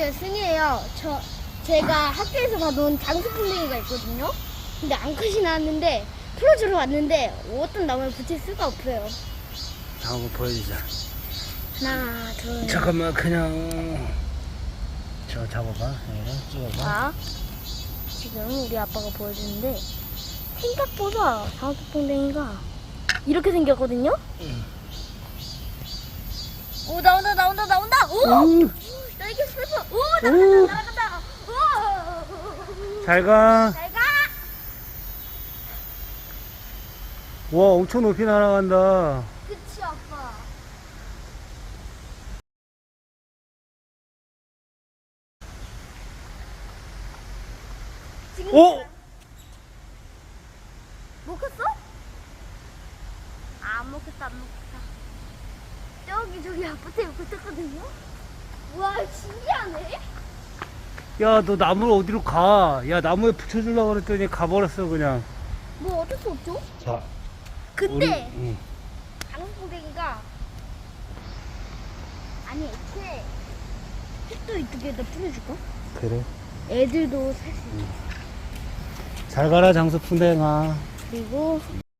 안녕하세요 승희예요 저 제가 학교에서 봐놓은 장수 풍뎅이가 있거든요 근데 암컷이 나왔는데 풀어주러 왔는데 어떤 나무에 붙일 수가 없어요 한번 보여주자. 하나 둘 잠깐만 그냥 저 잡아봐. 이거 찍어봐. 자, 지금 우리 아빠가 보여주는데 생각보다 장수 풍뎅이가 이렇게 생겼거든요 응. 오 나온다 나온다 나온다 오! 응. 오 오. 나간다 나간다 오잘 가. 잘가 와 엄청 높이 날아간다. 그치 아빠 지금 오! 먹었어? 아, 안 먹겠다 안 먹겠다 저기 저기 아파트에 붙었거든요 와 신기하네 야 너 나무를 어디로 가? 야 나무에 붙여주려고 그랬더니 가버렸어 그냥. 뭐 어쩔 수 없죠 자. 근데 우리, 응. 장수풍뎅이가 아니 애초에 흙도 이쪽에다 뿌려줄까? 그래. 애들도 살 수 있어 잘 가라 장수 풍뎅아. 그리고